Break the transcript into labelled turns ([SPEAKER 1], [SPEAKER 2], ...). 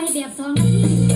[SPEAKER 1] ไปแบบสองนาที